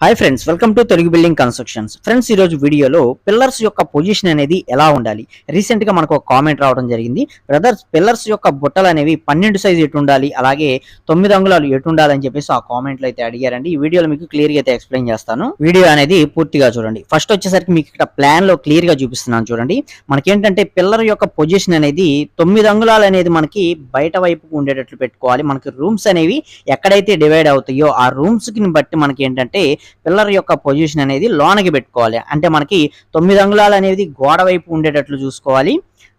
Hi friends welcome to Telugu building constructions friends ఈ రోజు వీడియోలో పిల్లర్స్ యొక్క పొజిషన్ అనేది ఎలా ఉండాలి? రీసెంట్గా మనకు ఒక కామెంట్ రావడం జరిగింది. బ్రదర్స్ పిల్లర్స్ యొక్క బుట్టలు అనేవి పన్నెండు సైజు ఎటు ఉండాలి? అలాగే తొమ్మిది అంగుళాలు ఎటు ఉండాలని అని చెప్పేసి ఆ కామెంట్లు అయితే అడిగారండి. ఈ వీడియోలో మీకు క్లియర్గా అయితే ఎక్స్ప్లెయిన్ చేస్తాను. వీడియో అనేది పూర్తిగా చూడండి. ఫస్ట్ వచ్చేసరికి మీకు ఇక్కడ ప్లాన్లో క్లియర్గా చూపిస్తున్నాను చూడండి. మనకేంటంటే పిల్లర్ యొక్క పొజిషన్ అనేది తొమ్మిది అంగుళాలు అనేది మనకి బయట వైపుకు ఉండేటట్లు పెట్టుకోవాలి. మనకి రూమ్స్ అనేవి ఎక్కడైతే డివైడ్ అవుతాయో ఆ రూమ్స్కి బట్టి మనకి ఏంటంటే పిల్లర్ యొక్క పొజిషన్ అనేది లోనకి పెట్టుకోవాలి. అంటే మనకి తొమ్మిది అంగుళాలు అనేది గోడ వైపు ఉండేటట్లు చూసుకోవాలి.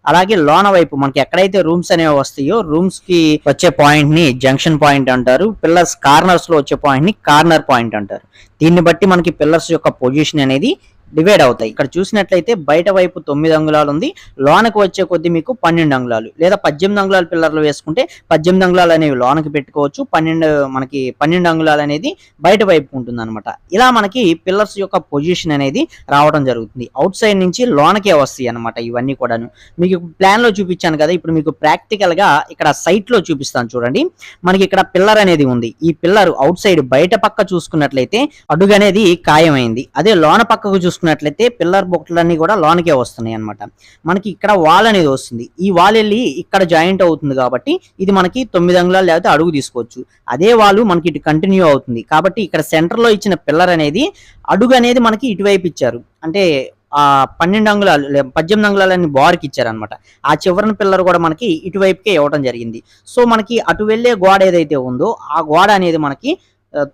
అలాగే లోన వైపు మనకి ఎక్కడైతే రూమ్స్ అనేవి వస్తాయో రూమ్స్కి వచ్చే పాయింట్ని జంక్షన్ పాయింట్ అంటారు. పిల్లర్స్ కార్నర్స్లో వచ్చే పాయింట్ని కార్నర్ పాయింట్ అంటారు. దీన్ని బట్టి మనకి పిల్లర్స్ యొక్క పొజిషన్ అనేది డివైడ్ అవుతాయి. ఇక్కడ చూసినట్లయితే బయట వైపు తొమ్మిది అంగుళాలు ఉంది. లోనకు వచ్చే కొద్ది మీకు పన్నెండు అంగుళాలు. లేదా పద్దెనిమిది అంగుళాల పిల్లర్లు వేసుకుంటే పద్దెనిమిది అంగుళాలు అనేవి లోనకి పెట్టుకోవచ్చు. పన్నెండు మనకి పన్నెండు అంగుళాలు అనేది బయట వైపు ఉంటుంది అనమాట ఇలా మనకి పిల్లర్స్ యొక్క పొజిషన్ అనేది రావడం జరుగుతుంది. అవుట్ సైడ్ నుంచి లోనకే వస్తాయి అనమాట ఇవన్నీ కూడాను. మీకు ప్లాన్లో చూపించాను కదా ఇప్పుడు మీకు ప్రాక్టికల్గా ఇక్కడ సైట్లో చూపిస్తాను చూడండి. మనకి ఇక్కడ పిల్లర్ అనేది ఉంది. ఈ పిల్లర్ అవుట్ సైడ్ బయట పక్క చూసుకున్నట్లయితే అడుగు అనేది ఖాయమైంది. అదే లోన పక్కకు చూసుకున్నట్లయితే పిల్లర్ బొక్కలన్నీ కూడా లోనకే వస్తున్నాయి అనమాట మనకి ఇక్కడ వాల్ అనేది వస్తుంది. ఈ వాల్ వెళ్ళి ఇక్కడ జాయింట్ అవుతుంది కాబట్టి ఇది మనకి తొమ్మిది అంగుళాలు లేకపోతే అడుగు తీసుకోవచ్చు. అదే వాలు మనకి ఇటు కంటిన్యూ అవుతుంది. కాబట్టి ఇక్కడ సెంటర్లో ఇచ్చిన పిల్లర్ అనేది అడుగు అనేది మనకి ఇటువైపు ఇచ్చారు. అంటే ఆ పన్నెండు అంగుళాలు పద్దెనిమిది అంగుళాలని బార్కి ఇచ్చారనమాట ఆ చివరిన పిల్లర్ కూడా మనకి ఇటువైపుకే ఇవ్వడం జరిగింది. సో మనకి అటు వెళ్ళే గోడ ఏదైతే ఉందో ఆ గోడ అనేది మనకి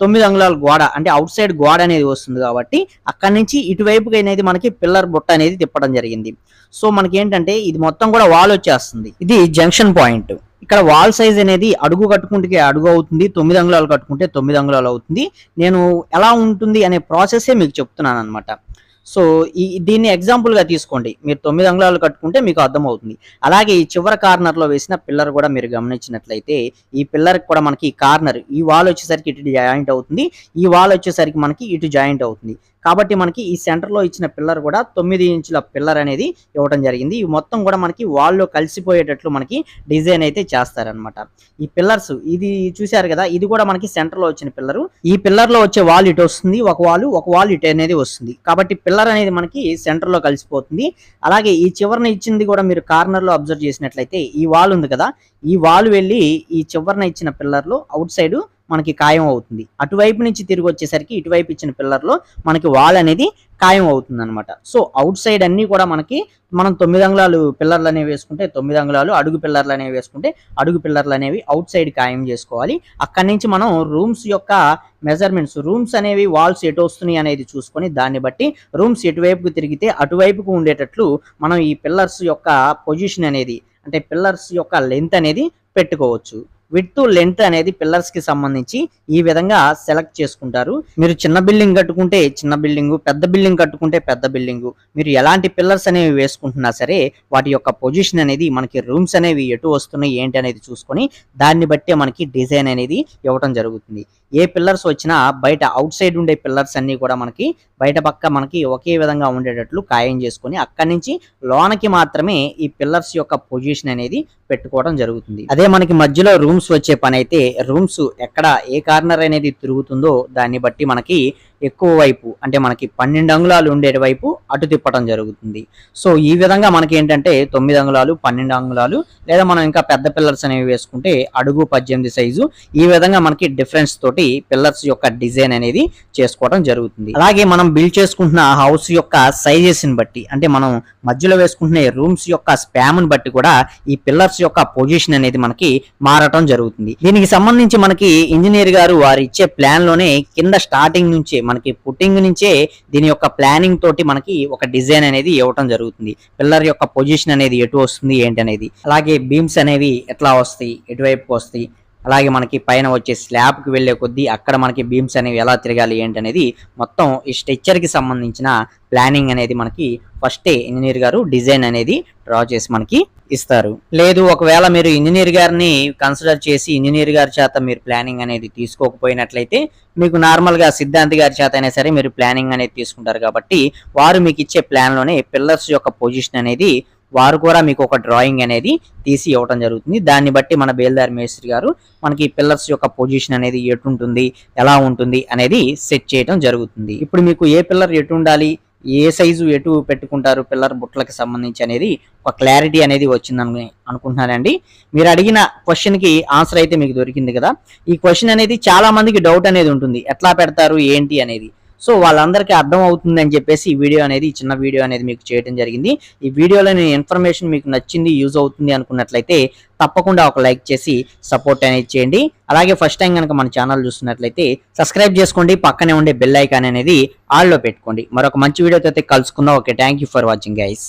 తొమ్మిది అంగుళాల గోడ అంటే అవుట్ సైడ్ గోడ అనేది వస్తుంది కాబట్టి అక్కడి నుంచి ఇటువైపుకి అనేది మనకి పిల్లర్ బుట్ట అనేది తిప్పడం జరిగింది. సో మనకి ఏంటంటే ఇది మొత్తం కూడా వాల్ వచ్చేస్తుంది. ఇది జంక్షన్ పాయింట్ ఇక్కడ వాల్ సైజ్ అనేది అడుగు కట్టుకుంటే అడుగు అవుతుంది తొమ్మిది అంగుళాలు కట్టుకుంటే తొమ్మిది అంగుళాలు అవుతుంది. నేను ఎలా ఉంటుంది అనే ప్రాసెసే మీకు చెప్తున్నాను అనమాట సో ఈ దీన్ని ఎగ్జాంపుల్గా తీసుకోండి. మీరు తొమ్మిది అంగుళాలు కట్టుకుంటే మీకు అర్థమవుతుంది. అలాగే ఈ చివరి కార్నర్లో వేసిన పిల్లర్ కూడా మీరు గమనించినట్లయితే ఈ పిల్లర్ కూడా మనకి కార్నర్ ఈ వాల్ వచ్చేసరికి ఇటు జాయింట్ అవుతుంది. ఈ వాల్ వచ్చేసరికి మనకి ఇటు జాయింట్ అవుతుంది. కాబట్టి మనకి ఈ సెంటర్లో ఇచ్చిన పిల్లర్ కూడా తొమ్మిది ఇంచుల పిల్లర్ అనేది ఇవ్వడం జరిగింది. ఇవి మొత్తం కూడా మనకి వాళ్ళు కలిసిపోయేటట్లు మనకి డిజైన్ అయితే చేస్తారనమాట ఈ పిల్లర్స్ ఇది చూశారు కదా ఇది కూడా మనకి సెంటర్లో వచ్చిన పిల్లర్ ఈ పిల్లర్లో వచ్చే వాల్ ఇటు వస్తుంది ఒక వాల్ ఒక వాల్ ఇటు అనేది వస్తుంది. కాబట్టి పిల్లర్ అనేది మనకి సెంటర్లో కలిసిపోతుంది. అలాగే ఈ చివరన ఇచ్చింది కూడా మీరు కార్నర్లో అబ్జర్వ్ చేసినట్లయితే ఈ వాల్ ఉంది కదా ఈ వాల్ వెళ్ళి ఈ చివరన ఇచ్చిన పిల్లర్లు అవుట్ సైడ్ మనకి ఖాయం అవుతుంది. అటువైపు నుంచి తిరిగి వచ్చేసరికి ఇటువైపు ఇచ్చిన పిల్లర్లో మనకి వాల్ అనేది ఖాయం అవుతుంది అనమాట సో అవుట్ సైడ్ అన్ని కూడా మనకి మనం తొమ్మిది అంగుళాలు పిల్లర్లు అనేవి వేసుకుంటే తొమ్మిది అంగుళాలు అడుగు పిల్లర్లు అనేవి వేసుకుంటే అడుగు పిల్లర్లు అనేవి అవుట్ సైడ్ ఖాయం చేసుకోవాలి. అక్కడి నుంచి మనం రూమ్స్ యొక్క మెజర్మెంట్స్ రూమ్స్ అనేవి వాల్స్ ఎటు వస్తున్నాయి అనేది చూసుకొని దాన్ని బట్టి రూమ్స్ ఎటువైపుకు తిరిగితే అటువైపుకు ఉండేటట్లు మనం ఈ పిల్లర్స్ యొక్క పొజిషన్ అనేది అంటే పిల్లర్స్ యొక్క లెంత్ అనేది పెట్టుకోవచ్చు. విత్ లెంత్ అనేది పిల్లర్స్కి సంబంధించి ఈ విధంగా సెలెక్ట్ చేసుకుంటారు. మీరు చిన్న బిల్డింగ్ కట్టుకుంటే చిన్న బిల్డింగ్ పెద్ద బిల్డింగ్ కట్టుకుంటే పెద్ద బిల్డింగ్ మీరు ఎలాంటి పిల్లర్స్ అనేవి వేసుకుంటున్నా సరే వాటి యొక్క పొజిషన్ అనేది మనకి రూమ్స్ అనేవి ఎటు వస్తున్నాయి ఏంటి అనేది చూసుకొని దాన్ని బట్టే మనకి డిజైన్ అనేది ఇవ్వటం జరుగుతుంది. ఏ పిల్లర్స్ వచ్చినా బయట అవుట్ సైడ్ ఉండే పిల్లర్స్ అన్ని కూడా మనకి బయట పక్క మనకి ఒకే విధంగా ఉండేటట్లు ఖాయం చేసుకొని అక్కడి నుంచి లోనకి మాత్రమే ఈ పిల్లర్స్ యొక్క పొజిషన్ అనేది పెట్టుకోవడం జరుగుతుంది. అదే మనకి మధ్యలో రూమ్స్ వచ్చే పని అయితే రూమ్స్ ఎక్కడ ఏ కార్నర్ అనేది తిరుగుతుందో దాన్ని బట్టి మనకి ఎక్కువ వైపు అంటే మనకి పన్నెండు అంగుళాలు ఉండే వైపు అటు తిప్పటం జరుగుతుంది. సో ఈ విధంగా మనకి ఏంటంటే తొమ్మిది అంగుళాలు పన్నెండు అంగుళాలు లేదా మనం ఇంకా పెద్ద పిల్లర్స్ అనేవి వేసుకుంటే అడుగు పద్దెనిమిది సైజు ఈ విధంగా మనకి డిఫరెన్స్ తోటి పిల్లర్స్ యొక్క డిజైన్ అనేది చేసుకోవడం జరుగుతుంది. అలాగే మనం బిల్డ్ చేసుకుంటున్న హౌస్ యొక్క సైజెస్ని బట్టి అంటే మనం మధ్యలో వేసుకుంటున్న రూమ్స్ యొక్క స్పామ్ని బట్టి కూడా ఈ పిల్లర్స్ యొక్క పొజిషన్ అనేది మనకి మారటం జరుగుతుంది. దీనికి సంబంధించి మనకి ఇంజనీర్ గారు వారు ఇచ్చే ప్లాన్లోనే కింద స్టార్టింగ్ నుంచే మనకి పుట్టింగ్ నుంచే దీని యొక్క ప్లానింగ్ తోటి మనకి ఒక డిజైన్ అనేది ఇవ్వటం జరుగుతుంది. పిల్లర్ యొక్క పొజిషన్ అనేది ఎటు వస్తుంది ఏంటి అనేది. అలాగే బీమ్స్ అనేవి ఎట్లా వస్తాయి ఎటువైపుకి వస్తాయి అలాగే మనకి పైన వచ్చే స్లాబ్కి వెళ్ళే కొద్దీ అక్కడ మనకి బీమ్స్ అనేవి ఎలా తిరగాలి ఏంటి అనేది మొత్తం ఈ స్ట్రక్చర్కి సంబంధించిన ప్లానింగ్ అనేది మనకి ఫస్టే ఇంజనీర్ గారు డిజైన్ అనేది డ్రా చేసి మనకి ఇస్తారు. లేదు ఒకవేళ మీరు ఇంజనీర్ గారిని కన్సిడర్ చేసి ఇంజనీర్ గారి చేత మీరు ప్లానింగ్ అనేది తీసుకోకపోయినట్లయితే మీకు నార్మల్గా సిద్ధాంతి గారి చేత అయినా సరే మీరు ప్లానింగ్ అనేది తీసుకుంటారు కాబట్టి వారు మీకు ఇచ్చే ప్లాన్లోనే పిల్లర్స్ యొక్క పొజిషన్ అనేది వారు కూడా మీకు ఒక డ్రాయింగ్ అనేది తీసి ఇవ్వటం జరుగుతుంది. దాన్ని బట్టి మన బేల్దారి మేస్త్రి గారు మనకి పిల్లర్స్ యొక్క పొజిషన్ అనేది ఎటుంటుంది ఎలా ఉంటుంది అనేది సెట్ చేయడం జరుగుతుంది. ఇప్పుడు మీకు ఏ పిల్లర్ ఎటు ఉండాలి ఏ సైజు ఎటు పెట్టుకుంటారు పిల్లర్ బుట్టలకు సంబంధించి అనేది ఒక క్లారిటీ అనేది వచ్చిందని అనుకుంటున్నానండి. మీరు అడిగిన క్వశ్చన్కి ఆన్సర్ అయితే మీకు దొరికింది కదా. ఈ క్వశ్చన్ అనేది చాలా మందికి డౌట్ అనేది ఉంటుంది. ఎట్లా పెడతారు ఏంటి అనేది. సో వాళ్ళందరికీ అర్థం అవుతుంది అని చెప్పేసి ఈ వీడియో అనేది చిన్న వీడియో అనేది మీకు చేయడం జరిగింది. ఈ వీడియోలో నేను ఇన్ఫర్మేషన్ మీకు నచ్చింది యూజ్ అవుతుంది అనుకున్నట్లయితే తప్పకుండా ఒక లైక్ చేసి సపోర్ట్ అనేది చేయండి. అలాగే ఫస్ట్ టైం కనుక మన ఛానల్ చూస్తున్నట్లయితే సబ్స్క్రైబ్ చేసుకోండి పక్కనే ఉండే బెల్ ఐకాన్ అనేది ఆల్లో పెట్టుకోండి. మరొక మంచి వీడియోతో అయితే కలుసుకుందాం. Okay thank you for watching guys